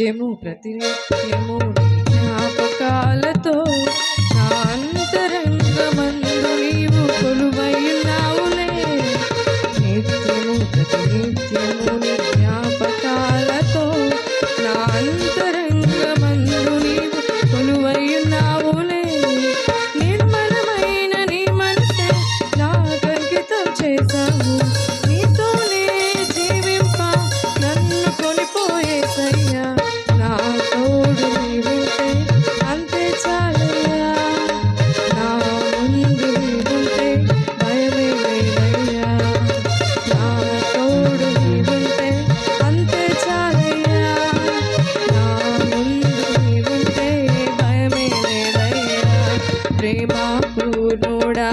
నిత్యము ప్రతినిత్యము జ్ఞాపకాలతో నా నీవు కొలువైనావులే. నిత్యము ప్రతినిత్యము జ్ఞాపకాలతో నా అంతరంగమందు నీవు కొలువైనావులే. నిర్మలమైన నీ మనసే నాకంకితం చేశావు. ಕುನುಡಾ